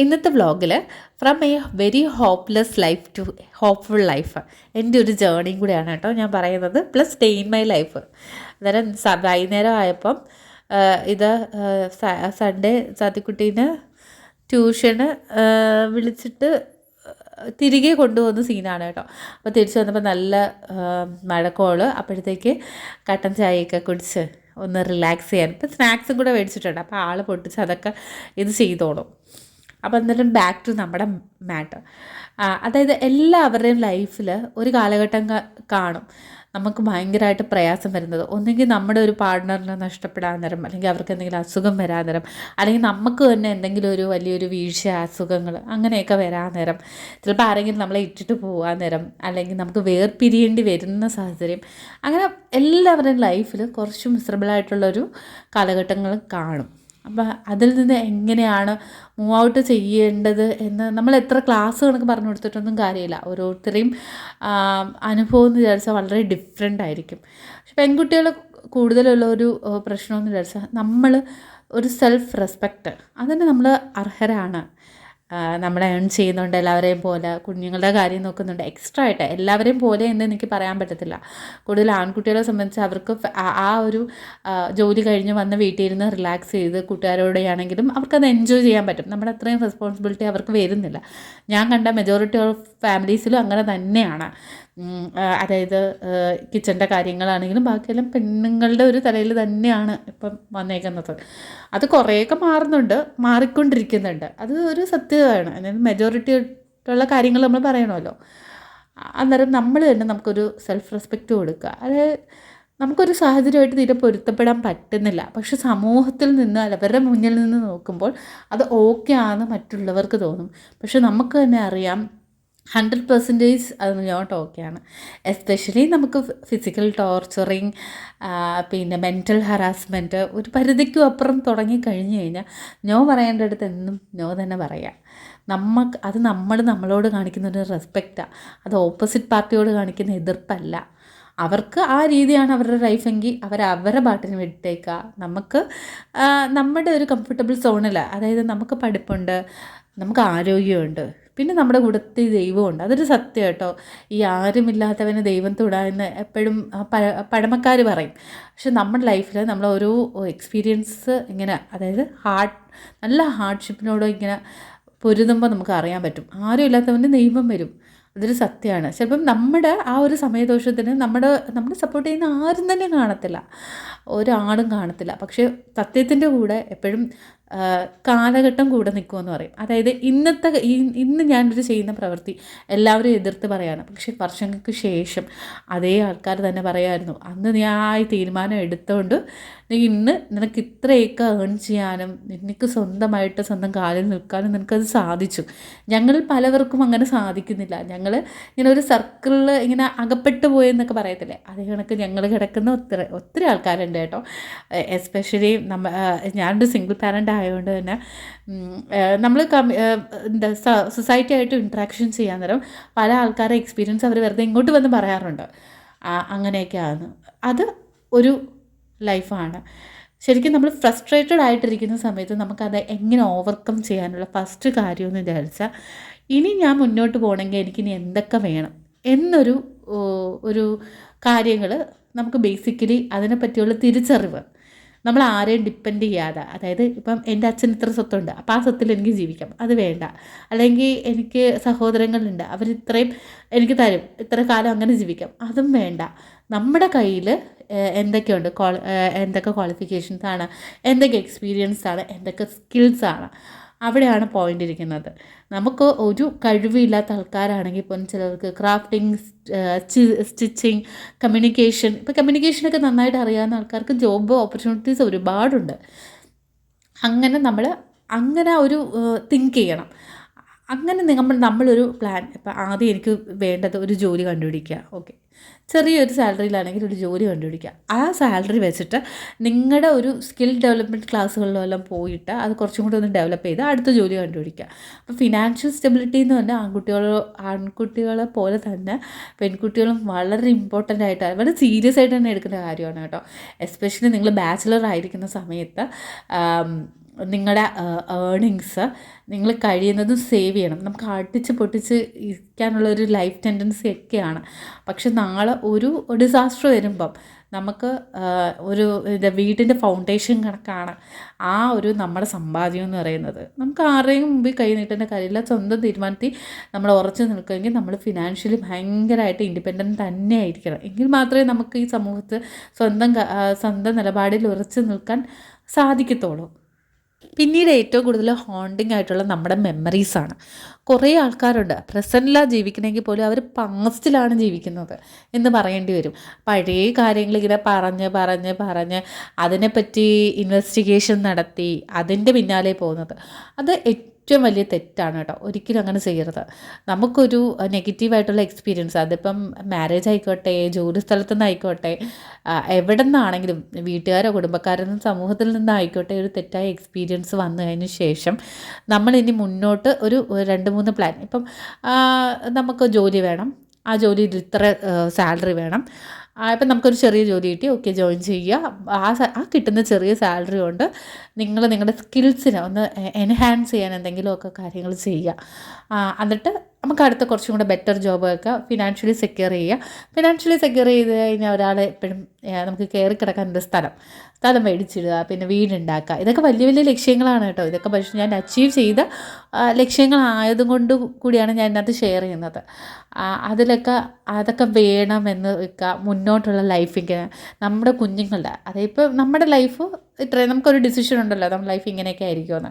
ഇന്നത്തെ വ്ളോഗിൽ from a very hopeless life to hopeful life എന്റെ ഒരു ജേണിയും കൂടിയാണ് കേട്ടോ ഞാൻ പറയുന്നത്. Plus day in my life അന്നേരം വൈകുന്നേരം ആയപ്പം ഇത് സൺഡേ സാത്തിക്കുട്ടീനെ ട്യൂഷന് വിളിച്ചിട്ട് തിരികെ കൊണ്ടുവന്ന സീനാണ് കേട്ടോ. അപ്പോൾ തിരിച്ചു വന്നപ്പോൾ നല്ല മഴക്കോൾ. അപ്പോഴത്തേക്ക് കട്ടൻ ചായയൊക്കെ കുടിച്ച് ഒന്ന് റിലാക്സ് ചെയ്യാൻ. ഇപ്പം സ്നാക്സും കൂടെ മേടിച്ചിട്ടുണ്ട്. അപ്പോൾ ആൾ പൊട്ടിച്ച് അതൊക്കെ ഇത് ചെയ്തോളും. അപ്പോൾ എന്തായാലും ബാക്ക് ടു നമ്മുടെ മാറ്റർ അതായത് എല്ലാവരുടെയും ലൈഫിൽ ഒരു കാലഘട്ടം കാണും. നമുക്ക് ഭയങ്കരമായിട്ട് പ്രയാസം വരുന്നത്. ഒന്നെങ്കിൽ നമ്മുടെ ഒരു പാർട്ട്ണറിനെ നഷ്ടപ്പെടാൻ നേരം അല്ലെങ്കിൽ അവർക്ക് എന്തെങ്കിലും അസുഖം വരാൻ നേരം അല്ലെങ്കിൽ നമുക്ക് തന്നെ എന്തെങ്കിലും ഒരു വലിയൊരു വീഴ്ച അസുഖങ്ങൾ അങ്ങനെയൊക്കെ വരാൻ നേരം ചിലപ്പോൾ ആരെങ്കിലും നമ്മളെ ഇട്ടിട്ട് പോകാൻ നേരം അല്ലെങ്കിൽ നമുക്ക് വേർപിരിയേണ്ടി വരുന്ന സാഹചര്യം അങ്ങനെ എല്ലാവരുടെയും ലൈഫിൽ കുറച്ച് മിസറബിളായിട്ടുള്ളൊരു കാലഘട്ടങ്ങൾ കാണും. അപ്പോൾ അതിൽ നിന്ന് എങ്ങനെയാണ് മൂവ് ഔട്ട് ചെയ്യേണ്ടത് എന്ന് നമ്മൾ എത്ര ക്ലാസ് കണക്ക് പറഞ്ഞു കൊടുത്തിട്ടൊന്നും കാര്യമില്ല. ഓരോരുത്തരെയും അനുഭവം എന്ന് വിചാരിച്ചാൽ വളരെ ഡിഫറെന്റ് ആയിരിക്കും. പക്ഷെ പെൺകുട്ടികൾ കൂടുതലുള്ള ഒരു പ്രശ്നമെന്ന് വിചാരിച്ചാൽ നമ്മൾ ഒരു സെൽഫ് റെസ്പെക്റ്റ് അതിന് നമ്മൾ അർഹരാണ്. നമ്മൾ ഏൺ ചെയ്യുന്നുണ്ട് എല്ലാവരെയും പോലെ കുഞ്ഞുങ്ങളുടെ കാര്യം നോക്കുന്നുണ്ട്. എക്സ്ട്രാ ആയിട്ട് എല്ലാവരെയും പോലെ എന്ന് എനിക്ക് പറയാൻ പറ്റത്തില്ല. കൂടുതൽ ആൺകുട്ടികളെ സംബന്ധിച്ച് അവർക്ക് ആ- ഒരു ജോലി കഴിഞ്ഞ് വന്ന് വീട്ടിൽ നിന്ന് റിലാക്സ് ചെയ്ത് കൂട്ടുകാരോടെയാണെങ്കിലും അവർക്കത് എൻജോയ് ചെയ്യാൻ പറ്റും. നമ്മുടെ അത്രയും റെസ്പോൺസിബിലിറ്റി അവർക്ക് വരുന്നില്ല. ഞാൻ കണ്ട മെജോറിറ്റി ഓഫ് ഫാമിലീസിലും അങ്ങനെ തന്നെയാണ്. അതായത് കിച്ചന്റെ കാര്യങ്ങളാണെങ്കിലും ബാക്കിയെല്ലാം പെണ്ണുങ്ങളുടെ ഒരു തലയിൽ തന്നെയാണ് ഇപ്പം വന്നേക്കുന്നത്. അത് കുറേയൊക്കെ മാറുന്നുണ്ട് മാറിക്കൊണ്ടിരിക്കുന്നുണ്ട്. അത് ഒരു സത്യമാണ്. അതായത് മെജോറിറ്റി ആയിട്ടുള്ള കാര്യങ്ങൾ നമ്മൾ പറയണമല്ലോ. അന്നേരം നമ്മൾ തന്നെ നമുക്കൊരു സെൽഫ് റെസ്പെക്റ്റ് കൊടുക്കുക. അത് നമുക്കൊരു സാഹചര്യമായിട്ട് തീരെ പൊരുത്തപ്പെടാൻ പറ്റുന്നില്ല. പക്ഷെ സമൂഹത്തിൽ നിന്ന് അവരുടെ മുന്നിൽ നിന്ന് നോക്കുമ്പോൾ അത് ഓക്കെ ആണെന്ന് മറ്റുള്ളവർക്ക് തോന്നും. പക്ഷെ നമുക്ക് തന്നെ അറിയാം ഹൺഡ്രഡ് പെർസെന്റേജ് അത് നോട്ട് ഓക്കെയാണ് എസ്പെഷ്യലി നമുക്ക് ഫിസിക്കൽ ടോർച്ചറിങ് പിന്നെ മെന്റൽ ഹറാസ്മെന്റ് ഒരു പരിധിക്കും അപ്പുറം തുടങ്ങി കഴിഞ്ഞു കഴിഞ്ഞാൽ നോ പറയേണ്ടടുത്ത് എന്നും നോ തന്നെ പറയാം. നമുക്ക് അത് നമ്മൾ നമ്മളോട് കാണിക്കുന്ന ഒരു റെസ്പെക്റ്റാണ് അത് ഓപ്പോസിറ്റ് പാർട്ടിയോട് കാണിക്കുന്ന എതിർപ്പല്ല. അവർക്ക് ആ രീതിയാണ് അവരുടെ ലൈഫെങ്കിൽ അവർ അവരുടെ പാട്ടിന് വിട്ടേക്കുക നമുക്ക് നമ്മുടെ ഒരു കംഫർട്ടബിൾ സോണിൽ അതായത് നമുക്ക് പഠിപ്പുണ്ട് നമുക്ക് ആരോഗ്യമുണ്ട് പിന്നെ നമ്മുടെ കൂടത്തിൽ ദൈവമുണ്ട്. അതൊരു സത്യം കേട്ടോ. ഈ ആരുമില്ലാത്തവന് ദൈവം തൊടാ എന്ന് എപ്പോഴും പഴമക്കാർ പറയും. പക്ഷെ നമ്മുടെ ലൈഫിൽ നമ്മൾ ഓരോ എക്സ്പീരിയൻസ് ഇങ്ങനെ അതായത് ഹാർഡ് നല്ല ഹാർഡ്ഷിപ്പിനോട് ഇങ്ങനെ പൊരുതുമ്പോൾ നമുക്ക് അറിയാൻ പറ്റും. ആരും ഇല്ലാത്തവന് ദൈവം വരും. അതൊരു സത്യമാണ്. ചിലപ്പം നമ്മുടെ ആ ഒരു സമയദോഷത്തിന് നമ്മുടെ നമ്മളെ സപ്പോർട്ട് ചെയ്യുന്ന ആരും തന്നെ കാണത്തില്ല. ഒരാളും കാണത്തില്ല. പക്ഷേ സത്യത്തിന്റെ കൂടെ എപ്പോഴും കാലഘട്ടം കൂടെ നിൽക്കുമെന്ന് പറയും. അതായത് ഇന്നത്തെ ഇന്ന് ഞാനൊരു ചെയ്യുന്ന പ്രവൃത്തി എല്ലാവരും എതിർത്ത് പറയാണ്. പക്ഷേ വർഷങ്ങൾക്ക് ശേഷം അതേ ആൾക്കാർ തന്നെ പറയായിരുന്നു. അന്ന് ഞാൻ തീരുമാനം എടുത്തുകൊണ്ട് നീ ഇന്ന് നിനക്ക് ഇത്രയൊക്കെ ഏൺ ചെയ്യാനും നിനക്ക് സ്വന്തമായിട്ട് സ്വന്തം കാലിൽ നിൽക്കാനും നിനക്കത് സാധിച്ചു. ഞങ്ങൾ പലവർക്കും അങ്ങനെ സാധിക്കുന്നില്ല. ഞങ്ങൾ ഇങ്ങനെ ഒരു സർക്കിളിൽ ഇങ്ങനെ അകപ്പെട്ടു പോയെന്നൊക്കെ പറയത്തില്ലേ? അതേ കണക്ക് ഞങ്ങൾ കിടക്കുന്ന ഒത്തിരി ഒത്തിരി ആൾക്കാരുണ്ട് കേട്ടോ. എസ്പെഷ്യലി നമ്മ ഞാനൊരു സിംഗിൾ പാരന്റ് ആയതുകൊണ്ട് തന്നെ നമ്മൾ എന്താ സൊസൈറ്റി ആയിട്ട് ഇൻട്രാക്ഷൻ ചെയ്യാൻ നേരം പല ആൾക്കാരുടെ എക്സ്പീരിയൻസ് അവർ വെറുതെ ഇങ്ങോട്ട് വന്ന് പറയാറുണ്ട്. അങ്ങനെയൊക്കെയാണ്. അത് ഒരു ലൈഫാണ്. ശരിക്കും നമ്മൾ ഫ്രസ്ട്രേറ്റഡ് ആയിട്ടിരിക്കുന്ന സമയത്ത് നമുക്കത് എങ്ങനെ ഓവർകം ചെയ്യാനുള്ള ഫസ്റ്റ് കാര്യമെന്ന് വിചാരിച്ചാൽ ഇനി ഞാൻ മുന്നോട്ട് പോകണമെങ്കിൽ എനിക്കിനി എന്തൊക്കെ വേണം എന്നൊരു ഒരു കാര്യങ്ങൾ നമുക്ക് ബേസിക്കലി അതിനെപ്പറ്റിയുള്ള തിരിച്ചറിവ് നമ്മൾ ആരെയും ഡിപ്പെൻഡ് ചെയ്യാതെ അതായത് ഇപ്പം എന്റെ അച്ഛൻ ഇത്ര സ്വത്തുണ്ട് അപ്പോൾ ആ സ്വത്തിൽ എനിക്ക് ജീവിക്കാം അത് വേണ്ട. അല്ലെങ്കിൽ എനിക്ക് സഹോദരങ്ങളുണ്ട് അവർ ഇത്രയും എനിക്ക് തരും ഇത്ര കാലം അങ്ങനെ ജീവിക്കാം അതും വേണ്ട. നമ്മുടെ കയ്യിൽ എന്തൊക്കെയുണ്ട് എന്തൊക്കെ ക്വാളിഫിക്കേഷൻസ് ആണ് എന്തൊക്കെ എക്സ്പീരിയൻസ് ആണ് എന്തൊക്കെ സ്കിൽസ് ആണ്. അവിടെയാണ് പോയിന്റ് ഇരിക്കുന്നത്. നമുക്ക് ഒരു കഴിവില്ലാത്ത ആൾക്കാരാണെങ്കിൽ പോലും ചിലർക്ക് ക്രാഫ്റ്റിംഗ് സ്റ്റിച്ചിങ് കമ്മ്യൂണിക്കേഷൻ ഇപ്പോൾ കമ്മ്യൂണിക്കേഷനൊക്കെ നന്നായിട്ട് അറിയാവുന്ന ആൾക്കാർക്ക് ജോബ് ഓപ്പർച്യൂണിറ്റീസ് ഒരുപാടുണ്ട്. അങ്ങനെ നമ്മൾ അങ്ങനെ ഒരു തിങ്ക് ചെയ്യണം. അങ്ങനെ നമ്മൾ നമ്മളൊരു പ്ലാൻ ഇപ്പം ആദ്യം എനിക്ക് വേണ്ടത് ഒരു ജോലി കണ്ടുപിടിക്കുക. ഓക്കെ ചെറിയൊരു സാലറിയിലാണെങ്കിൽ ഒരു ജോലി കണ്ടുപിടിക്കുക ആ സാലറി വെച്ചിട്ട് നിങ്ങളുടെ ഒരു സ്കിൽ ഡെവലപ്മെന്റ് ക്ലാസ്സുകളിലെല്ലാം പോയിട്ട് അത് കുറച്ചും കൂടി ഒന്ന് ഡെവലപ്പ് ചെയ്ത് അടുത്ത ജോലി കണ്ടുപിടിക്കുക. അപ്പോൾ ഫിനാൻഷ്യൽ സ്റ്റെബിലിറ്റി എന്ന് പറഞ്ഞാൽ ആൺകുട്ടികളോ ആൺകുട്ടികളെ പോലെ തന്നെ പെൺകുട്ടികളും വളരെ ഇമ്പോർട്ടന്റ് ആയിട്ട് വളരെ സീരിയസ് ആയിട്ട് തന്നെ എടുക്കേണ്ട കാര്യമാണ് കേട്ടോ. എസ്പെഷ്യലി നിങ്ങൾ ബാച്ചിലർ ആയിരിക്കുന്ന സമയത്ത് നിങ്ങളുടെ ഏണിങ്സ് നിങ്ങൾ കഴിയുന്നതും സേവ് ചെയ്യണം. നമുക്ക് അടിച്ച് പൊട്ടിച്ച് ഇരിക്കാനുള്ള ഒരു ലൈഫ് ടെൻഡൻസി ഒക്കെയാണ്. പക്ഷെ നാളെ ഒരു ഡിസാസ്റ്റർ വരുമ്പം നമുക്ക് ഒരു വീടിന്റെ ഫൗണ്ടേഷൻ കണക്കാണ് ആ ഒരു നമ്മുടെ സമ്പാദ്യം എന്ന് പറയുന്നത്. നമുക്ക് ആരെയും മുമ്പിൽ കൈ നീട്ടേണ്ട കാര്യമില്ല. സ്വന്തം തീരുമാനത്തിൽ നമ്മൾ ഉറച്ചു നിൽക്കുമെങ്കിൽ നമ്മൾ ഫിനാൻഷ്യലി ഭയങ്കരമായിട്ട് ഇൻഡിപെൻഡന്റ് തന്നെ ആയിരിക്കണം എങ്കിൽ മാത്രമേ നമുക്ക് ഈ സമൂഹത്ത് സ്വന്തം സ്വന്തം നിലപാടിൽ ഉറച്ചു നിൽക്കാൻ സാധിക്കത്തുള്ളൂ. പിന്നീട് ഏറ്റവും കൂടുതൽ ഹോണ്ടിങ് ആയിട്ടുള്ള നമ്മുടെ മെമ്മറീസാണ് കുറേ ആൾക്കാരുണ്ട്. പ്രസന്റിലാണ് ജീവിക്കണമെങ്കിൽ പോലും അവർ പാസ്റ്റിലാണ് ജീവിക്കുന്നത് എന്ന് പറയേണ്ടി വരും. പഴയ കാര്യങ്ങൾ ഇങ്ങനെ പറഞ്ഞ് പറഞ്ഞ് പറഞ്ഞ് അതിനെപ്പറ്റി ഇൻവെസ്റ്റിഗേഷൻ നടത്തി അതിന്റെ പിന്നാലെ പോകുന്നത്. അത് ഏറ്റവും വലിയ തെറ്റാണ് കേട്ടോ. ഒരിക്കലും അങ്ങനെ ചെയ്യരുത്. നമുക്കൊരു നെഗറ്റീവായിട്ടുള്ള എക്സ്പീരിയൻസ് അതിപ്പം മാരേജ് ആയിക്കോട്ടെ ജോലി സ്ഥലത്തു നിന്നായിക്കോട്ടെ എവിടെ നിന്നാണെങ്കിലും വീട്ടുകാരോ കുടുംബക്കാരിൽ നിന്നും സമൂഹത്തിൽ നിന്നായിക്കോട്ടെ ഒരു തെറ്റായ എക്സ്പീരിയൻസ് വന്നു കഴിഞ്ഞ ശേഷം നമ്മൾ ഇനി മുന്നോട്ട് ഒരു രണ്ട് മൂന്ന് പ്ലാൻ ഇപ്പം നമുക്ക് ജോലി വേണം. ആ ജോലിയിൽ ഇത്ര സാലറി വേണം. ഇപ്പം നമുക്കൊരു ചെറിയ ജോലി കിട്ടി. ഓക്കെ ജോയിൻ ചെയ്യുക. ആ ആ കിട്ടുന്ന ചെറിയ സാലറി കൊണ്ട് നിങ്ങൾ നിങ്ങളുടെ സ്കിൽസിനെ ഒന്ന് എൻഹാൻസ് ചെയ്യാൻ എന്തെങ്കിലുമൊക്കെ കാര്യങ്ങൾ ചെയ്യുക. എന്നിട്ട് നമുക്ക് അടുത്ത കുറച്ചും കൂടെ ബെറ്റർ ജോബ് വെക്കുക. ഫിനാൻഷ്യലി സെക്യൂർ ചെയ്യുക. ഫിനാൻഷ്യലി സെക്യൂർ ചെയ്ത് കഴിഞ്ഞാൽ ഒരാൾ എപ്പോഴും നമുക്ക് കയറി കിടക്കാനുള്ള സ്ഥലം. സ്ഥലം മേടിച്ചിടുക പിന്നെ വീടുണ്ടാക്കുക. ഇതൊക്കെ വലിയ വലിയ ലക്ഷ്യങ്ങളാണ് കേട്ടോ. ഇതൊക്കെ പക്ഷേ ഞാൻ അച്ചീവ് ചെയ്ത ലക്ഷ്യങ്ങളായതും കൊണ്ട് കൂടിയാണ് ഞാൻ ഇതിനകത്ത് ഷെയർ ചെയ്യുന്നത്. അതിലൊക്കെ അതൊക്കെ വേണമെന്ന് വെക്കുക മുന്നോട്ടുള്ള ലൈഫിങ്ങനെ നമ്മുടെ കുഞ്ഞുങ്ങളുടെ അതായത് നമ്മുടെ ലൈഫ് ഇത്രയും നമുക്കൊരു ഡിസിഷൻ ഉണ്ടല്ലോ. നമ്മുടെ ലൈഫ് ഇങ്ങനെയൊക്കെ ആയിരിക്കുമെന്ന്.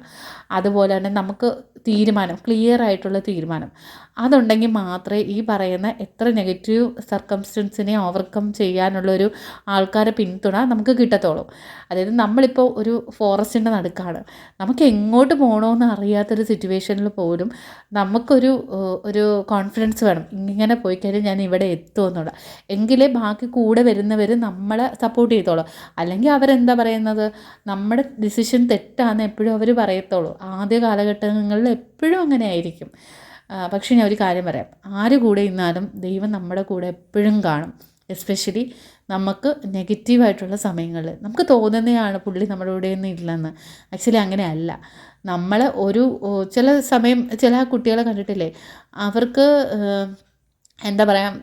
അതുപോലെ തന്നെ നമുക്ക് തീരുമാനം ക്ലിയർ ആയിട്ടുള്ള തീരുമാനം. അതുണ്ടെങ്കിൽ മാത്രമേ ഈ പറയുന്ന എത്ര നെഗറ്റീവ് സർക്കംസ്റ്റൻസിനെ ഓവർകം ചെയ്യാനുള്ളൊരു ആൾക്കാരെ പിന്തുണ നമുക്ക് കിട്ടത്തുള്ളൂ. അതായത് നമ്മളിപ്പോൾ ഒരു ഫോറസ്റ്റിന്റെ നടുക്കാണ്. നമുക്ക് എങ്ങോട്ട് പോകണമെന്ന് അറിയാത്തൊരു സിറ്റുവേഷനിൽ പോലും നമുക്കൊരു ഒരു കോൺഫിഡൻസ് വേണം. ഇങ്ങനെ പോയി കഴിഞ്ഞാൽ ഞാൻ ഇവിടെ എത്തുമെന്നുള്ള എങ്കിലേ ബാക്കി കൂടെ വരുന്നവർ നമ്മളെ സപ്പോർട്ട് ചെയ്തോളൂ അല്ലെങ്കിൽ അവരെന്താ പറയുന്നത്? നമ്മുടെ ഡിസിഷൻ തെറ്റാന്ന് എപ്പോഴും അവർ പറയത്തുള്ളൂ. ആദ്യ കാലഘട്ടങ്ങളിൽ എപ്പോഴും അങ്ങനെ ആയിരിക്കും. പക്ഷേ ഞാൻ ഒരു കാര്യം പറയാം. ആര് കൂടെ ഇന്നാലും ദൈവം നമ്മുടെ കൂടെ എപ്പോഴും കാണും. എസ്പെഷ്യലി നമുക്ക് നെഗറ്റീവായിട്ടുള്ള സമയങ്ങളിൽ. നമുക്ക് തോന്നുന്നതാണ് പുള്ളി നമ്മുടെ കൂടെ ഒന്നും ഇല്ലെന്ന്. ആക്ച്വലി അങ്ങനെയല്ല നമ്മൾ ഒരു ചില സമയം ചില കുട്ടികളെ കണ്ടിട്ടില്ലേ? അവർക്ക് എന്താ പറയുക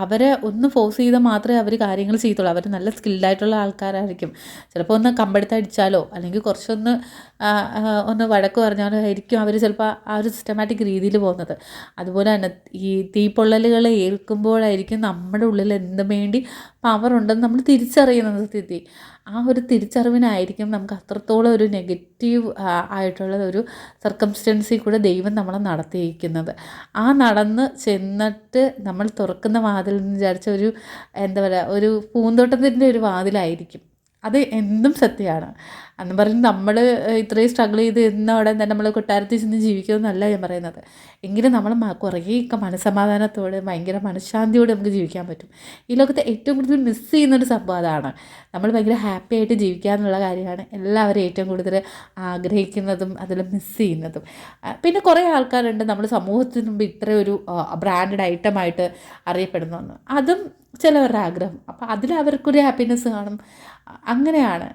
അവരെ ഒന്ന് ഫോഴ്സ് ചെയ്താൽ മാത്രമേ അവർ കാര്യങ്ങൾ ചെയ്യത്തുള്ളൂ. അവർ നല്ല സ്കിൽഡായിട്ടുള്ള ആൾക്കാരായിരിക്കും. ചിലപ്പോൾ ഒന്ന് കമ്പടുത്തടിച്ചാലോ അല്ലെങ്കിൽ കുറച്ചൊന്ന് ഒന്ന് വഴക്ക് പറഞ്ഞാലോ ആയിരിക്കും അവർ ചിലപ്പോൾ ആ ഒരു സിസ്റ്റമാറ്റിക് രീതിയിൽ പോകുന്നത്. അതുപോലെ തന്നെ ഈ തീപ്പൊള്ളലുകൾ ഏൽക്കുമ്പോഴായിരിക്കും നമ്മുടെ ഉള്ളിൽ എന്തും വേണ്ടി പവർ ഉണ്ടെന്ന് നമ്മൾ തിരിച്ചറിയുന്ന സ്ഥിതി. ആ ഒരു തിരിച്ചറിവിനായിരിക്കും നമുക്ക് അത്രത്തോളം ഒരു നെഗറ്റീവ് ആയിട്ടുള്ള ഒരു സർക്കംസ്റ്റൻസിൽ കൂടെ ദൈവം നമ്മളെ നടത്തിയിരിക്കുന്നത്. ആ നടന്ന് ചെന്നിട്ട് നമ്മൾ തുറക്കുന്ന വാതിൽ എന്ന് വിചാരിച്ച ഒരു എന്താ പറയുക ഒരു പൂന്തോട്ടത്തിന്റെ ഒരു വാതിലായിരിക്കും. അത് എന്തും സത്യമാണ്. അന്ന് പറഞ്ഞ് നമ്മൾ ഇത്രയും സ്ട്രഗിൾ ചെയ്ത് ഇന്ന ഉടൻ തന്നെ നമ്മൾ കൊട്ടാരത്തിൽ ചെന്ന് ജീവിക്കുമെന്നല്ല ഞാൻ പറയുന്നത്. എങ്കിലും നമ്മൾ കുറേയൊക്കെ മനസ്സമാധാനത്തോടെ ഭയങ്കര മനഃശാന്തിയോടെ നമുക്ക് ജീവിക്കാൻ പറ്റും. ഈ ലോകത്തെ ഏറ്റവും കൂടുതൽ മിസ് ചെയ്യുന്നൊരു സംഭവം അതാണ്. നമ്മൾ ഭയങ്കര ഹാപ്പി ആയിട്ട് ജീവിക്കുക എന്നുള്ള കാര്യമാണ് എല്ലാവരും ഏറ്റവും കൂടുതൽ ആഗ്രഹിക്കുന്നതും അതിൽ മിസ് ചെയ്യുന്നതും. പിന്നെ കുറേ ആൾക്കാരുണ്ട് നമ്മൾ സമൂഹത്തിന് മുമ്പ് ഇത്രയൊരു ബ്രാൻഡഡ് ഐറ്റമായിട്ട് അറിയപ്പെടുന്നു അതും ചിലവരുടെ ആഗ്രഹം. അപ്പോൾ അതിൽ അവർക്കൊരു ഹാപ്പിനെസ് കാണും. അങ്ങനെയാണ്.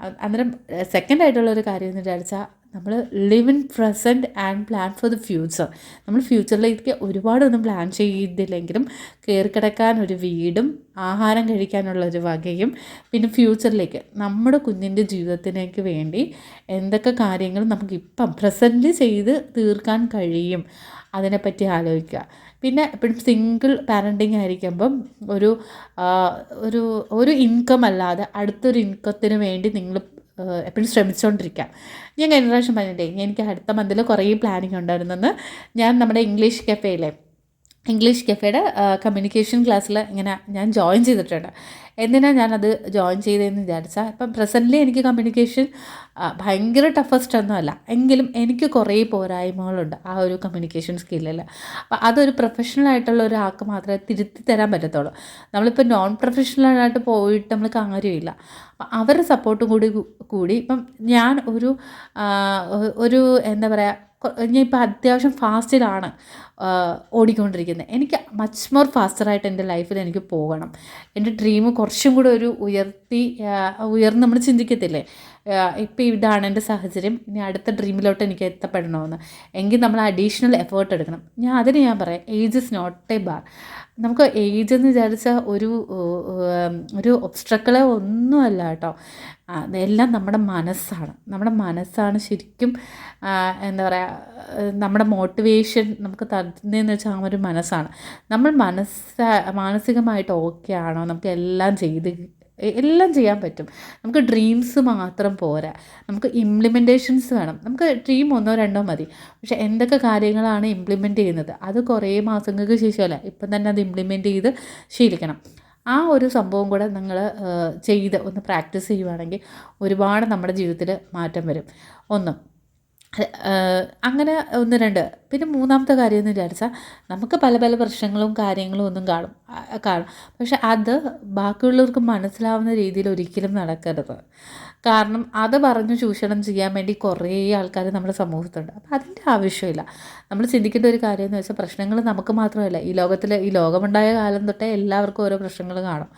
അന്നേരം സെക്കൻഡ് ആയിട്ടുള്ളൊരു കാര്യം എന്ന് വിചാരിച്ചാൽ നമ്മൾ live in present and plan for the future നമ്മൾ ഫ്യൂച്ചറിലേക്ക് ഒരുപാടൊന്നും പ്ലാൻ ചെയ്തില്ലെങ്കിലും കയറി കിടക്കാൻ ഒരു വീടും ആഹാരം കഴിക്കാനുള്ള ഒരു വകയും പിന്നെ ഫ്യൂച്ചറിലേക്ക് നമ്മുടെ കുഞ്ഞിന്റെ ജീവിതത്തിലേക്ക് വേണ്ടി എന്തൊക്കെ കാര്യങ്ങൾ നമുക്കിപ്പം പ്രസന്റ് ചെയ്ത് തീർക്കാൻ കഴിയും അതിനെപ്പറ്റി ആലോചിക്കുക. പിന്നെ എപ്പോഴും സിംഗിൾ പാരന്റിങ് ആയിരിക്കുമ്പം ഒരു ഒരു ഒരു ഇൻകം അല്ലാതെ അടുത്തൊരു ഇൻകത്തിന് വേണ്ടി നിങ്ങൾ എപ്പോഴും ശ്രമിച്ചുകൊണ്ടിരിക്കാം ഞാൻ കഴിഞ്ഞ പ്രാവശ്യം പറഞ്ഞിട്ടേ എനിക്ക് അടുത്ത മന്തിൽ കുറേ പ്ലാനിങ് ഉണ്ടായിരുന്നെന്ന്. ഞാൻ നമ്മുടെ ഇംഗ്ലീഷ് കഫേയിലെ ഇംഗ്ലീഷ് കഫേയുടെ കമ്മ്യൂണിക്കേഷൻ ക്ലാസ്സിൽ ഇങ്ങനെ ഞാൻ ജോയിൻ ചെയ്തിട്ടുണ്ട്. എന്തിനാണ് ഞാനത് ജോയിൻ ചെയ്തതെന്ന് വിചാരിച്ചാൽ ഇപ്പം പ്രസന്റ്ലി എനിക്ക് കമ്മ്യൂണിക്കേഷൻ ഭയങ്കര ടഫസ്റ്റ് ഒന്നുമല്ല. എങ്കിലും എനിക്ക് കുറേ പോരായ്മകളുണ്ട് ആ ഒരു കമ്മ്യൂണിക്കേഷൻ സ്കില്ലിൽ അപ്പം അതൊരു പ്രൊഫഷണൽ ആയിട്ടുള്ള ഒരാൾക്ക് മാത്രമേ തിരുത്തി തരാൻ പറ്റത്തുള്ളൂ. നമ്മളിപ്പോൾ നോൺ പ്രൊഫഷണലായിട്ട് പോയിട്ട് നമ്മൾ കാര്യമില്ല. അപ്പം അവരുടെ സപ്പോർട്ടും കൂടി കൂടി ഇപ്പം ഞാൻ ഒരു ഒരു എന്താ പറയുക ഞാൻ ഇപ്പോൾ അത്യാവശ്യം ഫാസ്റ്റിലാണ് ഓടിക്കൊണ്ടിരിക്കുന്നത് എനിക്ക് മച്ച് മോർ ഫാസ്റ്ററായിട്ട് എന്റെ ലൈഫിൽ എനിക്ക് പോകണം. എന്റെ ഡ്രീം കുറച്ചും കൂടെ ഒരു ഉയർത്തി ഉയർന്ന് നമ്മൾ ചിന്തിക്കത്തില്ലേ? ഇപ്പോൾ ഇതാണ് എന്റെ സാഹചര്യം. ഇനി അടുത്ത ഡ്രീമിലോട്ട് എനിക്ക് എത്തപ്പെടണമെന്ന് എങ്കിൽ നമ്മൾ അഡീഷണൽ എഫേർട്ട് എടുക്കണം. ഞാൻ അതിന് ഞാൻ പറയാം age is not a bar നമുക്ക് ഏജ് എന്ന് വിചാരിച്ച ഒരു ഒരു ഒബ്സ്ട്രക്കളെ ഒന്നുമല്ല കേട്ടോ. എല്ലാം നമ്മുടെ മനസ്സാണ്. നമ്മുടെ മനസ്സാണ് ശരിക്കും എന്താ പറയുക നമ്മുടെ മോട്ടിവേഷൻ നമുക്ക് തരുന്നതെന്ന് വെച്ചാൽ ആ ഒരു മനസ്സാണ്. നമ്മൾ മനസ്സ മാനസികമായിട്ട് ഓക്കെ ആണോ? നമുക്ക് എല്ലാം ചെയ്ത് എല്ലാം ചെയ്യാൻ പറ്റും. നമുക്ക് ഡ്രീംസ് മാത്രം പോരാ. നമുക്ക് ഇംപ്ലിമെന്റേഷൻസ് വേണം. നമുക്ക് ഡ്രീം ഒന്നോ രണ്ടോ മതി. പക്ഷേ എന്തൊക്കെ കാര്യങ്ങളാണ് ഇംപ്ലിമെന്റ് ചെയ്യുന്നത്? അത് കുറേ മാസങ്ങൾക്ക് ശേഷമല്ല. ഇപ്പം തന്നെ അത് ഇംപ്ലിമെന്റ് ചെയ്ത് ശീലിക്കണം. ആ ഒരു സംഭവം കൂടെ നിങ്ങൾ ചെയ്ത് ഒന്ന് പ്രാക്ടീസ് ചെയ്യുവാണെങ്കിൽ ഒരുപാട് നമ്മുടെ ജീവിതത്തിൽ മാറ്റം വരും. ഒന്ന് അങ്ങനെ ഒന്ന് രണ്ട് പിന്നെ മൂന്നാമത്തെ കാര്യം എന്ന് വിചാരിച്ചാൽ നമുക്ക് പല പല പ്രശ്നങ്ങളും കാര്യങ്ങളും ഒന്നും കാണും കാണും. പക്ഷെ അത് ബാക്കിയുള്ളവർക്ക് മനസ്സിലാവുന്ന രീതിയിൽ ഒരിക്കലും നടക്കരുത്. കാരണം അത് പറഞ്ഞു ചൂഷണം ചെയ്യാൻ വേണ്ടി കുറേ ആൾക്കാർ നമ്മുടെ സമൂഹത്തുണ്ട്. അപ്പോൾ അതിന്റെ ആവശ്യമില്ല. നമ്മൾ ചിന്തിക്കേണ്ട ഒരു കാര്യം എന്ന് വെച്ചാൽ പ്രശ്നങ്ങൾ നമുക്ക് മാത്രമല്ല. ഈ ലോകത്തിൽ ഈ ലോകമുണ്ടായ കാലം തൊട്ടേ എല്ലാവർക്കും ഓരോ പ്രശ്നങ്ങൾ കാണും.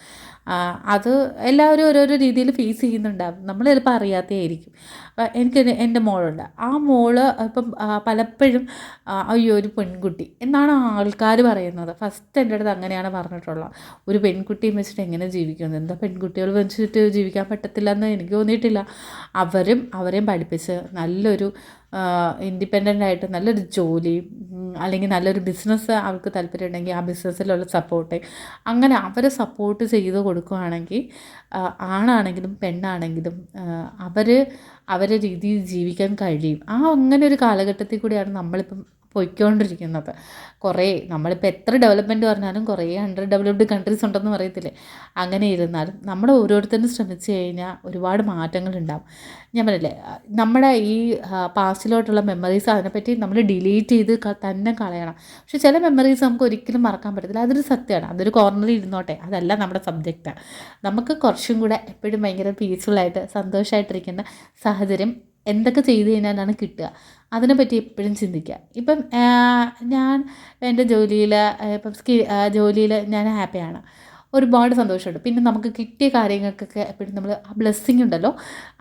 അത് എല്ലാവരും ഓരോരോ രീതിയിൽ ഫേസ് ചെയ്യുന്നുണ്ടാവും. നമ്മൾ ചിലപ്പോൾ അറിയാത്തതായിരിക്കും എനിക്ക് എന്റെ മോളുണ്ട്. ആ മോൾ ഇപ്പം പലപ്പോഴും അയ്യോ ഒരു പെൺകുട്ടി എന്നാണ് ആൾക്കാർ പറയുന്നത്. ഫസ്റ്റ് എന്റെ അടുത്ത് അങ്ങനെയാണ് പറഞ്ഞിട്ടുള്ളത്. ഒരു പെൺകുട്ടിയും വെച്ചിട്ട് എങ്ങനെ ജീവിക്കുന്നത് എന്താ പെൺകുട്ടികൾ വെച്ചിട്ട് ജീവിക്കാൻ പറ്റത്തില്ല എന്ന് എനിക്ക് തോന്നിയിട്ടില്ല. അവരും അവരെയും പഠിപ്പിച്ച് നല്ലൊരു ഇൻഡിപെൻഡന്റ് ആയിട്ട് നല്ലൊരു ജോലി അല്ലെങ്കിൽ നല്ലൊരു ബിസിനസ് അവർക്ക് താല്പര്യമുണ്ടെങ്കിൽ ആ ബിസിനസ്സിലുള്ള സപ്പോർട്ട് അങ്ങനെ അവരെ സപ്പോർട്ട് ചെയ്ത് കൊടുക്കുകയാണെങ്കിൽ ആണാണെങ്കിലും പെണ്ണാണെങ്കിലും അവർ അവരെ രീതിയിൽ ജീവിക്കാൻ കഴിയും. ആ അങ്ങനെ ഒരു കാലഘട്ടത്തിൽ കൂടിയാണ് നമ്മളിപ്പം പോയിക്കൊണ്ടിരിക്കുന്നത്. കുറേ നമ്മളിപ്പോൾ എത്ര ഡെവലപ്മെന്റ് പറഞ്ഞാലും കുറേ അണ്ടർ ഡെവലപ്ഡ് കൺട്രീസ് ഉണ്ടെന്ന് പറയത്തില്ലേ? അങ്ങനെ ഇരുന്നാലും നമ്മൾ ഓരോരുത്തരും ശ്രമിച്ചു കഴിഞ്ഞാൽ ഒരുപാട് മാറ്റങ്ങൾ മാറ്റങ്ങളുണ്ടാവും ഞാൻ പറയില്ലേ നമ്മുടെ ഈ പാസ്റ്റിലോട്ടുള്ള മെമ്മറീസ് അതിനെപ്പറ്റി നമ്മൾ ഡിലീറ്റ് ചെയ്ത് തന്നെ കളയണം. പക്ഷെ ചില മെമ്മറീസ് നമുക്ക് ഒരിക്കലും മറക്കാൻ പറ്റത്തില്ല. അതൊരു സത്യമാണ്. അതൊരു കോർണറിൽ ഇരുന്നോട്ടെ. അതല്ല നമ്മുടെ സബ്ജക്റ്റ് നമുക്ക് കുറച്ചും കൂടെ എപ്പോഴും ഭയങ്കര പീസ്ഫുള്ളായിട്ട് സന്തോഷമായിട്ടിരിക്കുന്ന സാഹചര്യം എന്തൊക്കെ ചെയ്തു കഴിഞ്ഞാലാണ് കിട്ടുക. അതിനെപ്പറ്റി എപ്പോഴും ചിന്തിക്കുക. ഇപ്പം ഞാൻ എന്റെ ജോലിയിൽ ഇപ്പം സ്കി ജോലിയിൽ ഞാൻ ഹാപ്പിയാണ് ഒരുപാട് സന്തോഷമുണ്ട്. പിന്നെ നമുക്ക് കിട്ടിയ കാര്യങ്ങൾക്കൊക്കെ എപ്പോഴും നമ്മൾ ആ ബ്ലെസ്സിങ് ഉണ്ടല്ലോ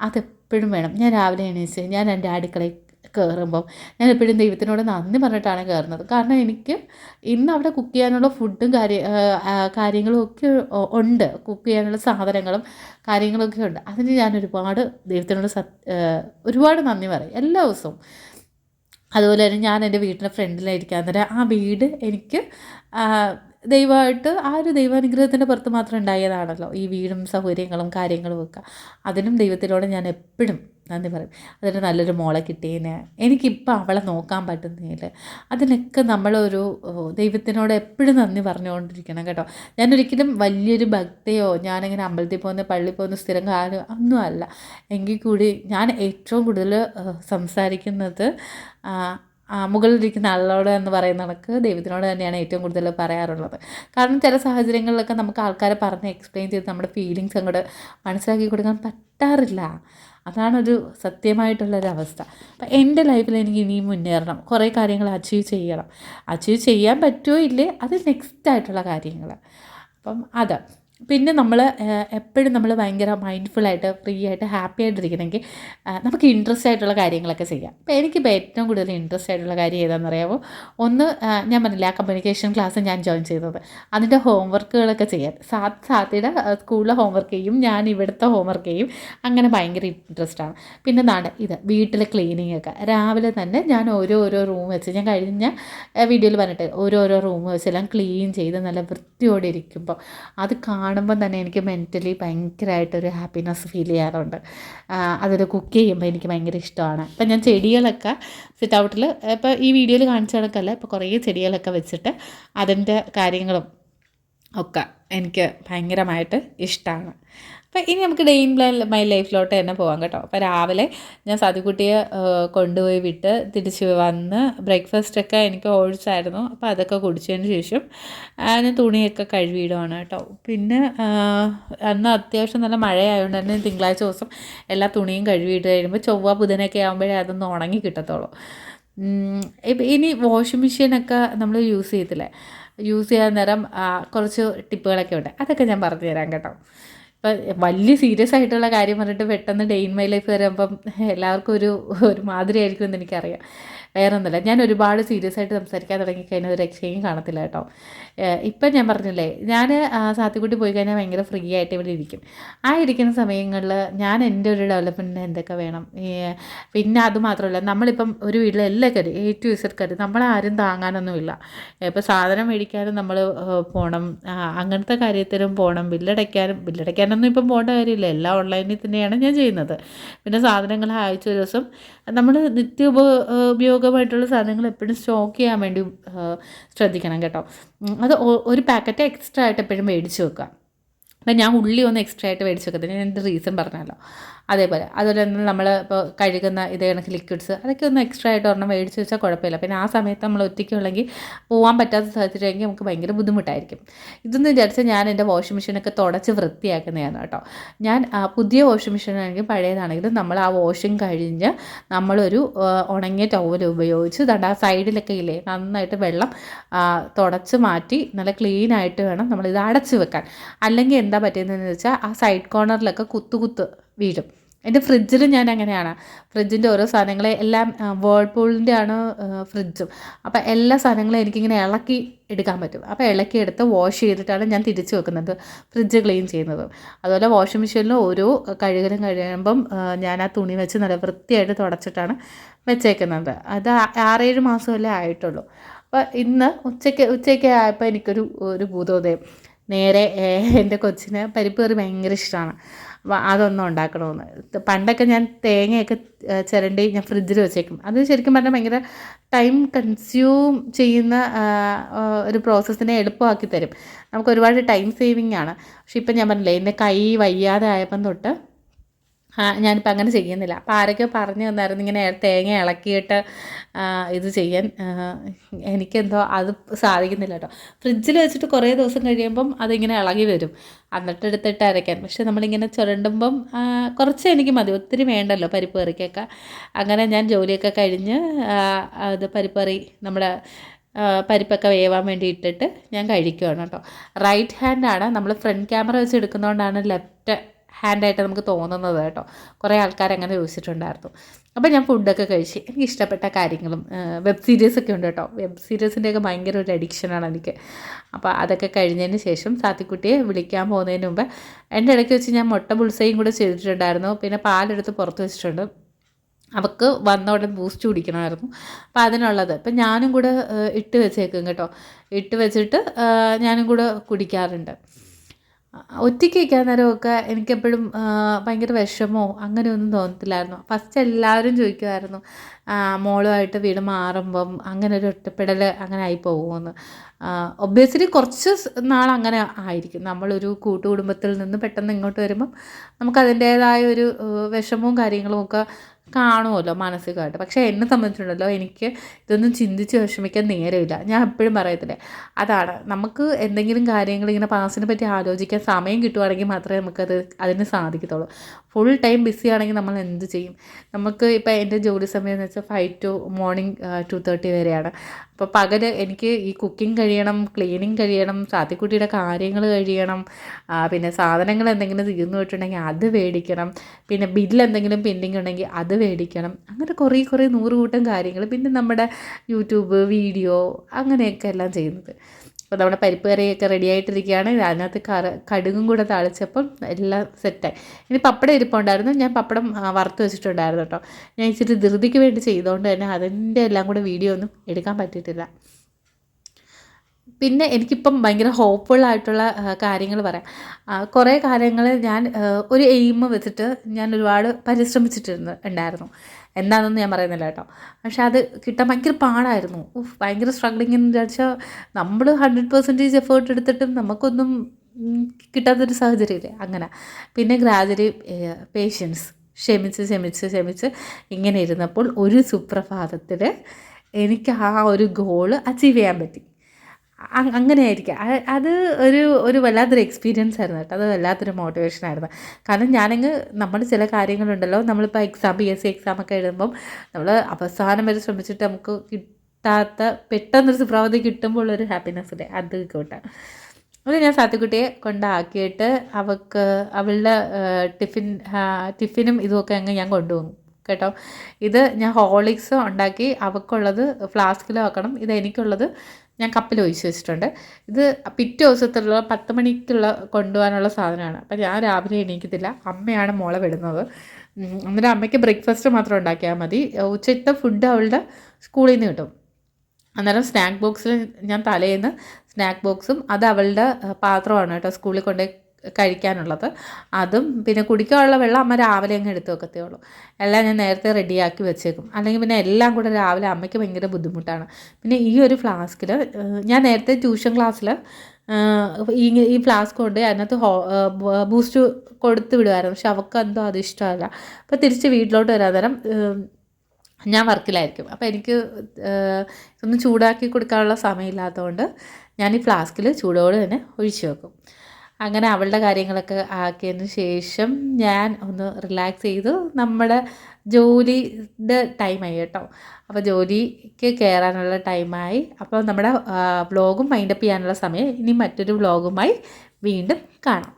അതെപ്പോഴും വേണം. ഞാൻ രാവിലെ എണീച്ച് ഞാൻ എന്റെ അടുക്കളയിൽ കയറുമ്പം ഞാൻ എപ്പോഴും ദൈവത്തിനോട് നന്ദി പറഞ്ഞിട്ടാണ് കയറുന്നത് കാരണം എനിക്ക് ഇന്ന് അവിടെ കുക്ക് ചെയ്യാനുള്ള ഫുഡും കാര്യ കാര്യങ്ങളും ഒക്കെ ഉണ്ട്. കുക്ക് ചെയ്യാനുള്ള സാധനങ്ങളും കാര്യങ്ങളൊക്കെ ഉണ്ട്. അതിന് ഞാൻ ഒരുപാട് ദൈവത്തിനോട് സത് ഒരുപാട് നന്ദി പറയും. എല്ലാ ദിവസവും. അതുപോലെ തന്നെ ഞാൻ എന്റെ വീട്ടിന്റെ ഫ്രണ്ടിലായിരിക്കാൻ നേരം ആ വീട് എനിക്ക് ദൈവമായിട്ട് ആ ഒരു ദൈവാനുഗ്രഹത്തിന്റെ പുറത്ത് മാത്രം ഉണ്ടായതാണല്ലോ ഈ വീടും സൗകര്യങ്ങളും കാര്യങ്ങളും ഒക്കെ. അതിനും ദൈവത്തിനോട് ഞാൻ എപ്പോഴും നന്ദി പറയും. അതിന് നല്ലൊരു മോളെ കിട്ടിയതിന് എനിക്കിപ്പോൾ അവളെ നോക്കാൻ പറ്റുന്നതിൽ അതിനൊക്കെ നമ്മളൊരു ദൈവത്തിനോട് എപ്പോഴും നന്ദി പറഞ്ഞുകൊണ്ടിരിക്കണം കേട്ടോ. ഞാനൊരിക്കലും വലിയൊരു ഭക്തയോ ഞാനിങ്ങനെ അമ്പലത്തിൽ പോകുന്ന പള്ളി പോകുന്ന സ്ഥിരം കാര്യം ഒന്നുമല്ല എങ്കിൽ കൂടി ഞാൻ ഏറ്റവും കൂടുതൽ സംസാരിക്കുന്നത് മുകളിലിരിക്കുന്ന ആളോട് എന്ന് പറയുന്ന കണക്ക് ദൈവത്തിനോട് തന്നെയാണ് ഏറ്റവും കൂടുതൽ പറയാറുള്ളത്. കാരണം ചില സാഹചര്യങ്ങളിലൊക്കെ നമുക്ക് ആൾക്കാരെ പറഞ്ഞ് എക്സ്പ്ലെയിൻ ചെയ്ത് നമ്മുടെ ഫീലിങ്സ് അങ്ങോട്ട് മനസ്സിലാക്കി കൊടുക്കാൻ പറ്റാറില്ല. അതാണൊരു സത്യമായിട്ടുള്ളൊരവസ്ഥ അപ്പം എന്റെ ലൈഫിൽ എനിക്ക് ഇനിയും മുന്നേറണം. കുറേ കാര്യങ്ങൾ അച്ചീവ് ചെയ്യണം. അച്ചീവ് ചെയ്യാൻ പറ്റുമോ ഇല്ലേ? അത് നെക്സ്റ്റ് ആയിട്ടുള്ള കാര്യങ്ങൾ. അപ്പം അത്. പിന്നെ നമ്മൾ എപ്പോഴും നമ്മൾ ഭയങ്കര മൈൻഡ്ഫുള്ളായിട്ട് ഫ്രീ ആയിട്ട് ഹാപ്പി ആയിട്ടിരിക്കണമെങ്കിൽ നമുക്ക് ഇൻട്രസ്റ്റ് ആയിട്ടുള്ള കാര്യങ്ങളൊക്കെ ചെയ്യാം. അപ്പോൾ എനിക്കിപ്പോൾ ഏറ്റവും കൂടുതൽ ഇൻട്രസ്റ്റ് ആയിട്ടുള്ള കാര്യം ഏതാണെന്ന് അറിയാമോ ഒന്ന് ഞാൻ പറഞ്ഞില്ല ആ കമ്മ്യൂണിക്കേഷൻ ക്ലാസ് ഞാൻ ജോയിൻ ചെയ്തത്. അതിന്റെ ഹോംവർക്കുകളൊക്കെ ചെയ്യാൻ. സാ സാത്തിയുടെ സ്കൂളിലെ ഹോംവർക്ക് ചെയ്യും ഞാൻ ഇവിടുത്തെ ഹോംവർക്ക് ചെയ്യും. അങ്ങനെ ഭയങ്കര ഇൻട്രസ്റ്റ് ആണ്. പിന്നെ നാട് ഇത് വീട്ടിലെ ക്ലീനിങ് ഒക്കെ. രാവിലെ തന്നെ ഞാൻ ഓരോ റൂം വെച്ച് ഞാൻ കഴിഞ്ഞ വീഡിയോയിൽ പറഞ്ഞിട്ട് ഓരോരോ റൂം വെച്ചെല്ലാം ക്ലീൻ ചെയ്ത് നല്ല വൃത്തിയോടെ ഇരിക്കുമ്പോൾ അത് കാണാൻ കാണുമ്പം തന്നെ എനിക്ക് മെന്റലി ഭയങ്കരമായിട്ടൊരു ഹാപ്പിനെസ് ഫീൽ ചെയ്യാറുണ്ട്. അതിൽ കുക്ക് ചെയ്യുമ്പോൾ എനിക്ക് ഭയങ്കര ഇഷ്ടമാണ്. ഇപ്പം ഞാൻ ചെടികളൊക്കെ സിറ്റ് ഔട്ടിൽ ഇപ്പോൾ ഈ വീഡിയോയിൽ കാണിച്ച കണക്കല്ല ഇപ്പോൾ കുറേ ചെടികളൊക്കെ വെച്ചിട്ട് അതിന്റെ കാര്യങ്ങളും ഒക്കെ എനിക്ക് ഭയങ്കരമായിട്ട് ഇഷ്ടമാണ് അപ്പോൾ ഇനി നമുക്ക് ഡേ ഇൻ പ്ലാൻ മൈ ലൈഫിലോട്ട് തന്നെ പോകാം കേട്ടോ. അപ്പോൾ രാവിലെ ഞാൻ സതിക്കുട്ടിയെ കൊണ്ടുപോയി വിട്ട് തിരിച്ച് വന്ന് ബ്രേക്ക്ഫാസ്റ്റൊക്കെ എനിക്ക് ഓടിച്ചായിരുന്നു അപ്പോൾ അതൊക്കെ കുടിച്ചതിന് ശേഷം ഞാൻ തുണിയൊക്കെ കഴുകിയിടുവാണ് കേട്ടോ. പിന്നെ അന്ന് അത്യാവശ്യം നല്ല മഴയായതുകൊണ്ട് തന്നെ തിങ്കളാഴ്ച ദിവസം എല്ലാ തുണിയും കഴുകിയിട്ട് കഴിയുമ്പോൾ ചൊവ്വ ബുധനൊക്കെ ആകുമ്പോഴേ അതൊന്ന് ഉണങ്ങി കിട്ടത്തുള്ളൂ. ഇനി വാഷിംഗ് മെഷീനൊക്കെ നമ്മൾ യൂസ് ചെയ്തില്ലേ യൂസ് ചെയ്യാൻ നേരം കുറച്ച് ടിപ്പുകളൊക്കെ ഉണ്ട്. അതൊക്കെ ഞാൻ പറഞ്ഞു തരാം കേട്ടോ. ഇപ്പം വലിയ സീരിയസ് ആയിട്ടുള്ള കാര്യം പറഞ്ഞിട്ട് പെട്ടെന്ന് ഡേ ഇൻ മൈ ലൈഫ് വരുമ്പം എല്ലാവർക്കും ഒരു ഒരു മാതിരി ആയിരിക്കും എന്ന് എനിക്കറിയാം. വേറെ ഒന്നുമില്ല ഞാൻ ഒരുപാട് സീരിയസ് ആയിട്ട് സംസാരിക്കാൻ തുടങ്ങിക്കഴിഞ്ഞാൽ ഒരു രക്ഷയും കാണത്തില്ല കേട്ടോ. ഇപ്പം ഞാൻ പറഞ്ഞില്ലേ ഞാൻ സാത്തിക്കുട്ടി പോയി കഴിഞ്ഞാൽ ഭയങ്കര ഫ്രീ ആയിട്ട് ഇവിടെ ഇരിക്കും. ആ ഇരിക്കുന്ന സമയങ്ങളിൽ ഞാൻ എന്റെ ഒരു ഡെവലപ്മെന്റിന് എന്തൊക്കെ വേണം? പിന്നെ അത് മാത്രമല്ല നമ്മളിപ്പം ഒരു വീട്ടിലെ എല്ലാ കാര്യം എ ടു ഇസഡ് കാര്യം നമ്മളാരും താങ്ങാനൊന്നുമില്ല. ഇപ്പോൾ സാധനം മേടിക്കാനും നമ്മൾ പോകണം അങ്ങനത്തെ കാര്യത്തിനും പോകണം ബില്ലടയ്ക്കാനും ബില്ലടയ്ക്കാനൊന്നും ഇപ്പം പോകേണ്ട കാര്യമില്ല. എല്ലാം ഓൺലൈനിൽ തന്നെയാണ് ഞാൻ ചെയ്യുന്നത്. പിന്നെ സാധനങ്ങൾ ഒരു ദിവസം നമ്മൾ നിത്യ ഉപയോഗമായിട്ടുള്ള സാധനങ്ങൾ എപ്പോഴും സ്റ്റോക്ക് ചെയ്യാൻ വേണ്ടി ശ്രദ്ധിക്കണം കേട്ടോ. അത് ഒരു പാക്കറ്റ് എക്സ്ട്രാ ആയിട്ട് എപ്പോഴും മേടിച്ച് വെക്കുക. അപ്പം ഞാൻ ഉള്ളി ഒന്ന് എക്സ്ട്രാ ആയിട്ട് മേടിച്ച് വെക്കത്തില്ല. ഞാൻ എന്റെ റീസൺ പറഞ്ഞല്ലോ അതേപോലെ. അതുപോലെ തന്നെ നമ്മൾ ഇപ്പോൾ കഴുകുന്ന ഇത് കണക്ക് ലിക്വിഡ്സ് അതൊക്കെ ഒന്ന് എക്സ്ട്രാ ആയിട്ട് ഒരെണ്ണം മേടിച്ച് വെച്ചാൽ കുഴപ്പമില്ല. പിന്നെ ആ സമയത്ത് നമ്മൾ ഒറ്റയ്ക്കുള്ളെങ്കിൽ പോകാൻ പറ്റാത്ത സാഹചര്യമെങ്കിൽ നമുക്ക് ഭയങ്കര ബുദ്ധിമുട്ടായിരിക്കും. ഇതെന്ന് വിചാരിച്ചാൽ ഞാൻ എന്റെ വാഷിംഗ് മെഷീനൊക്കെ തുടച്ച് വൃത്തിയാക്കുന്നതാണ് കേട്ടോ. ഞാൻ പുതിയ വാഷിംഗ് മെഷീനാണെങ്കിൽ പഴയതാണെങ്കിലും നമ്മൾ ആ വാഷിംഗ് കഴിഞ്ഞ് നമ്മളൊരു ഉണങ്ങിയ ടവൽ ഉപയോഗിച്ച് ദണ്ട ആ സൈഡിലൊക്കെ ഇല്ലേ നന്നായിട്ട് വെള്ളം തുടച്ച് മാറ്റി നല്ല ക്ലീൻ ആയിട്ട് വേണം നമ്മളിത് അടച്ച് വെക്കാൻ. അല്ലെങ്കിൽ എന്താ പറ്റിയതെന്ന് വെച്ചാൽ ആ സൈഡ് കോർണറിലൊക്കെ കുത്തു കുത്ത് വീഴും. എന്റെ ഫ്രിഡ്ജിൽ ഞാൻ അങ്ങനെയാണ് ഫ്രിഡ്ജിന്റെ ഓരോ സാധനങ്ങളെ എല്ലാം വേൾപൂളിന്റെ ആണ് ഫ്രിഡ്ജും. അപ്പോൾ എല്ലാ സാധനങ്ങളും എനിക്കിങ്ങനെ ഇളക്കി എടുക്കാൻ പറ്റും. അപ്പോൾ ഇളക്കി എടുത്ത് വാഷ് ചെയ്തിട്ടാണ് ഞാൻ തിരിച്ച് വെക്കുന്നത്. ഫ്രിഡ്ജ് ക്ലീൻ ചെയ്യുന്നത്. അതുപോലെ വാഷിംഗ് മെഷീനിൽ ഓരോ കഴുകലും കഴിയുമ്പം ഞാൻ ആ തുണി വെച്ച് നല്ല വൃത്തിയായിട്ട് തുടച്ചിട്ടാണ് വെച്ചേക്കുന്നത്. അത് ആറേഴ് മാസമല്ലേ ആയിട്ടുള്ളൂ. അപ്പോൾ ഇന്ന് ഉച്ചയ്ക്ക് ഉച്ചയ്ക്ക് ആയപ്പോൾ എനിക്കൊരു ഒരു ഭൂതോദയം. നേരെ എന്റെ കൊച്ചിന് പരിപ്പ് കറി ഭയങ്കര ഇഷ്ടമാണ് അതൊന്നും ഉണ്ടാക്കണമെന്ന് പണ്ടൊക്കെ ഞാൻ തേങ്ങയൊക്കെ ചിരണ്ടി ഞാൻ ഫ്രിഡ്ജിൽ വെച്ചേക്കും. അത് ശരിക്കും പറഞ്ഞാൽ ഭയങ്കര ടൈം കൺസ്യൂം ചെയ്യുന്ന ഒരു പ്രോസസ്സിനെ എളുപ്പമാക്കി തരും. നമുക്ക് ഒരുപാട് ടൈം സേവിങ് ആണ് പക്ഷെ ഇപ്പം ഞാൻ പറഞ്ഞില്ലേ എന്റെ കൈ വയ്യാതെ ആയപ്പം തൊട്ട് ഞാനിപ്പോൾ അങ്ങനെ ചെയ്യുന്നില്ല. അപ്പോൾ ആരൊക്കെ പറഞ്ഞു തന്നായിരുന്നു ഇങ്ങനെ തേങ്ങ ഇളക്കിയിട്ട് ഇത് ചെയ്യാൻ. എനിക്കെന്തോ അത് സാധിക്കുന്നില്ല കേട്ടോ. ഫ്രിഡ്ജിൽ വെച്ചിട്ട് കുറേ ദിവസം കഴിയുമ്പം അതിങ്ങനെ ഇളകി വരും. എന്നിട്ട് എടുത്തിട്ട് അരയ്ക്കാൻ. പക്ഷെ നമ്മളിങ്ങനെ ചുരണ്ടുമ്പം കുറച്ച് എനിക്ക് മതി. ഒത്തിരി വേണ്ടല്ലോ പരിപ്പ് കറിക്കൊക്കെ. അങ്ങനെ ഞാൻ ജോലിയൊക്കെ കഴിഞ്ഞ് അത് പരിപ്പ് കറി നമ്മുടെ പരിപ്പൊക്കെ വേവാൻ വേണ്ടി ഇട്ടിട്ട് ഞാൻ കഴിക്കുകയാണ് കേട്ടോ. റൈറ്റ് ഹാൻഡാണ് നമ്മൾ ഫ്രണ്ട് ക്യാമറ വെച്ച് എടുക്കുന്നതുകൊണ്ടാണ് ലെഫ്റ്റ് ഹാൻഡായിട്ട് നമുക്ക് തോന്നുന്നത് കേട്ടോ. കുറേ ആൾക്കാർ അങ്ങനെ ചോദിച്ചിട്ടുണ്ടായിരുന്നു. അപ്പോൾ ഞാൻ ഫുഡൊക്കെ കഴിച്ച് എനിക്ക് ഇഷ്ടപ്പെട്ട കാര്യങ്ങളും വെബ് സീരീസൊക്കെ ഉണ്ട് കേട്ടോ. വെബ് സീരീസിന്റെയൊക്കെ ഭയങ്കര ഒരു അഡിക്ഷനാണ് എനിക്ക്. അപ്പോൾ അതൊക്കെ കഴിഞ്ഞതിന് ശേഷം സാത്തിക്കുട്ടിയെ വിളിക്കാൻ പോകുന്നതിന് മുമ്പ് എന്റെ ഇടയ്ക്ക് വെച്ച് ഞാൻ മുട്ട പുൾസയും കൂടെ ചെയ്തിട്ടുണ്ടായിരുന്നു. പിന്നെ പാലെടുത്ത് പുറത്ത് വെച്ചിട്ടുണ്ട്. അവൾക്ക് വന്ന ഉടൻ ബൂസ്റ്റ് കുടിക്കണമായിരുന്നു. അപ്പോൾ അതിനുള്ളത്. ഇപ്പം ഞാനും കൂടെ ഇട്ട് വെച്ചേക്കും കേട്ടോ. ഇട്ട് വെച്ചിട്ട് ഞാനും കൂടെ കുടിക്കാറുണ്ട്. ഒറ്റയ്ക്ക് വയ്ക്കാൻ നേരമൊക്കെ എനിക്കെപ്പോഴും ഭയങ്കര വിഷമോ അങ്ങനെയൊന്നും തോന്നത്തില്ലായിരുന്നു. ഫസ്റ്റ് എല്ലാവരും ചോദിക്കുമായിരുന്നു മോളുമായിട്ട് വീട് മാറുമ്പം അങ്ങനെ ഒരു ഒറ്റപ്പെടൽ അങ്ങനെ ആയി പോകുമെന്ന്. ഒബ്വിയസ്ലി കുറച്ച് നാൾ അങ്ങനെ ആയിരിക്കും. നമ്മളൊരു കൂട്ടുകുടുംബത്തിൽ നിന്ന് പെട്ടെന്ന് ഇങ്ങോട്ട് വരുമ്പം നമുക്കതിന്റേതായ ഒരു വിഷമവും കാര്യങ്ങളും ഒക്കെ കാണുമല്ലോ മാനസികമായിട്ട്. പക്ഷേ എന്നെ സംബന്ധിച്ചിട്ടുണ്ടല്ലോ എനിക്ക് ഇതൊന്നും ചിന്തിച്ച് വിഷമിക്കാൻ നേരമില്ല. ഞാൻ എപ്പോഴും പറയത്തില്ലേ അതാണ് നമുക്ക് എന്തെങ്കിലും കാര്യങ്ങൾ ഇങ്ങനെ പാസിനെ പറ്റി ആലോചിക്കാൻ സമയം കിട്ടുവാണെങ്കിൽ മാത്രമേ നമുക്കത് അതിന് സാധിക്കത്തുള്ളൂ. ഫുൾ ടൈം ബിസി ആണെങ്കിൽ നമ്മൾ എന്ത് ചെയ്യും? നമുക്ക് ഇപ്പോൾ എന്റെ ജോലി സമയം എന്ന് വെച്ചാൽ five to morning two thirty വരെയാണ്. അപ്പോൾ പകൽ എനിക്ക് ഈ കുക്കിംഗ് കഴിയണം ക്ലീനിങ് കഴിയണം സാത്തിക്കുട്ടിയുടെ കാര്യങ്ങൾ കഴിയണം പിന്നെ സാധനങ്ങൾ എന്തെങ്കിലും തീർന്നു പോയിട്ടുണ്ടെങ്കിൽ അത് മേടിക്കണം പിന്നെ ബില്ല് എന്തെങ്കിലും പെൻഡിങ് ഉണ്ടെങ്കിൽ അത് മേടിക്കണം അങ്ങനെ കുറേ കുറേ നൂറ് കൂട്ടം കാര്യങ്ങൾ. പിന്നെ നമ്മുടെ യൂട്യൂബ് വീഡിയോ അങ്ങനെയൊക്കെ എല്ലാം ചെയ്യുന്നത്. അപ്പോൾ നമ്മുടെ പരിപ്പ് കറിയൊക്കെ റെഡി ആയിട്ടിരിക്കുകയാണ്. അതിനകത്ത് കറ കടുകും കൂടെ താളിച്ചപ്പം എല്ലാം സെറ്റായി ഇനി പപ്പടം ഇരിപ്പുണ്ടായിരുന്നു. ഞാൻ പപ്പടം വറുത്ത് വെച്ചിട്ടുണ്ടായിരുന്നു കേട്ടോ. ഞാൻ ഇച്ചിരി ധൃതിക്ക് വേണ്ടി ചെയ്തുകൊണ്ട് തന്നെ അതിന്റെ എല്ലാം കൂടെ വീഡിയോ ഒന്നും എടുക്കാൻ പറ്റിയിട്ടില്ല. പിന്നെ എനിക്കിപ്പം ഭയങ്കര ഹോപ്പ്ഫുൾ ആയിട്ടുള്ള കാര്യങ്ങൾ പറയാം. കുറേ കാര്യങ്ങൾ ഞാൻ ഒരു എയിം വെച്ചിട്ട് ഞാൻ ഒരുപാട് പരിശ്രമിച്ചിട്ടിരുന്നു ഉണ്ടായിരുന്നു. എന്താണെന്ന് ഞാൻ പറയുന്നില്ല കേട്ടോ. പക്ഷെ അത് കിട്ടാൻ ഭയങ്കര പാടായിരുന്നു. ഭയങ്കര സ്ട്രഗ്ലിംഗ് എന്ന് വിചാരിച്ചാൽ നമ്മൾ ഹൺഡ്രഡ് പെർസെന്റേജ് എഫേർട്ട് എടുത്തിട്ടും നമുക്കൊന്നും കിട്ടാത്തൊരു സാഹചര്യമില്ലേ? അങ്ങനെ. പിന്നെ ഗ്രാജുവലി പേഷ്യൻസ് ക്ഷമിച്ച് ക്ഷമിച്ച് ക്ഷമിച്ച് ഇങ്ങനെ ഇരുന്നപ്പോൾ ഒരു സുപ്രഭാതത്തിൽ എനിക്ക് ആ ഒരു ഗോൾ അച്ചീവ് ചെയ്യാൻ പറ്റി. അങ്ങനെ ആയിരിക്കാം അത് ഒരു ഒരു വല്ലാത്തൊരു എക്സ്പീരിയൻസ് ആയിരുന്നു കേട്ടോ. അത് വല്ലാത്തൊരു മോട്ടിവേഷൻ ആയിരുന്നു. കാരണം ഞാനങ്ങ് നമ്മൾ ചില കാര്യങ്ങളുണ്ടല്ലോ. നമ്മളിപ്പോൾ exam P S C exam ഒക്കെ എഴുതുമ്പം നമ്മൾ അവസാനം വരെ ശ്രമിച്ചിട്ട് നമുക്ക് കിട്ടാത്ത പെട്ടെന്നൊരു സുപ്രഭാതം കിട്ടുമ്പോൾ ഉള്ളൊരു ഹാപ്പിനെസ് ഇല്ലേ? അത് കേട്ടോ. അപ്പോൾ ഞാൻ സാത്തിക്കുട്ടിയെ കൊണ്ടാക്കിയിട്ട് അവൾക്ക് അവളുടെ ടിഫിൻ ടിഫിനും ഇതുമൊക്കെ അങ്ങ് ഞാൻ കൊണ്ടുപോകും കേട്ടോ. ഇത് ഞാൻ ഹോളിക്സ് ഉണ്ടാക്കി അവൾക്കുള്ളത് ഫ്ലാസ്കിൽ വെക്കണം ഇത് എനിക്കുള്ളത് ഞാൻ കപ്പിൽ ഒഴിച്ച് വെച്ചിട്ടുണ്ട്. ഇത് പിറ്റേ ദിവസത്തുള്ള പത്ത് മണിക്കുള്ള കൊണ്ടുപോകാനുള്ള സാധനമാണ്. അപ്പം ഞാൻ രാവിലെ എണീക്കത്തില്ല. അമ്മയാണ് മോളെ വിടുന്നത്. അന്നേരം അമ്മയ്ക്ക് ബ്രേക്ക്ഫാസ്റ്റ് മാത്രം ഉണ്ടാക്കിയാൽ മതി. ഉച്ചത്തെ ഫുഡ് അവളുടെ സ്കൂളിൽ നിന്ന് കിട്ടും. അന്നേരം സ്നാക്ക് ബോക്സിൽ ഞാൻ തലേന്ന് സ്നാക്ക് ബോക്സും അത് അവളുടെ പാത്രമാണ് കേട്ടോ സ്കൂളിൽ കൊണ്ട് കഴിക്കാനുള്ളത്. അതും പിന്നെ കുടിക്കാനുള്ള വെള്ളം അമ്മ രാവിലെ അങ്ങ് എടുത്ത് വെക്കത്തേ ഉള്ളൂ എല്ലാം ഞാൻ നേരത്തെ റെഡിയാക്കി വെച്ചേക്കും. അല്ലെങ്കിൽ പിന്നെ എല്ലാം കൂടെ രാവിലെ അമ്മയ്ക്ക് ഭയങ്കര ബുദ്ധിമുട്ടാണ്. പിന്നെ ഈ ഒരു ഫ്ലാസ്കിൽ ഞാൻ നേരത്തെ ട്യൂഷൻ ക്ലാസ്സിൽ ഈ ഈ ഫ്ലാസ്ക് കൊണ്ട് അതിനകത്ത് ഹോ ബൂസ്റ്റ് കൊടുത്ത് വിടുമായിരുന്നു പക്ഷെ അവൾക്ക് എന്തോ അത് ഇഷ്ടമല്ല. അപ്പോൾ തിരിച്ച് വീട്ടിലോട്ട് വരാൻ നേരം ഞാൻ വർക്കിലായിരിക്കും. അപ്പോൾ എനിക്ക് ഒന്ന് ചൂടാക്കി കൊടുക്കാനുള്ള സമയമില്ലാത്തതുകൊണ്ട് ഞാൻ ഈ ഫ്ലാസ്കിൽ ചൂടോട് തന്നെ ഒഴിച്ചു വെക്കും. അങ്ങനെ അവളുടെ കാര്യങ്ങളൊക്കെ ആക്കിയതിന് ശേഷം ഞാൻ ഒന്ന് റിലാക്സ് ചെയ്തു. നമ്മുടെ ജോലിയുടെ ടൈമായി കേട്ടോ. അപ്പോൾ ജോലിക്ക് കയറാനുള്ള ടൈമായി അപ്പോൾ നമ്മുടെ വ്ളോഗും മൈൻഡപ്പ് ചെയ്യാനുള്ള സമയം ഇനി മറ്റൊരു വ്ളോഗുമായി വീണ്ടും കാണാം.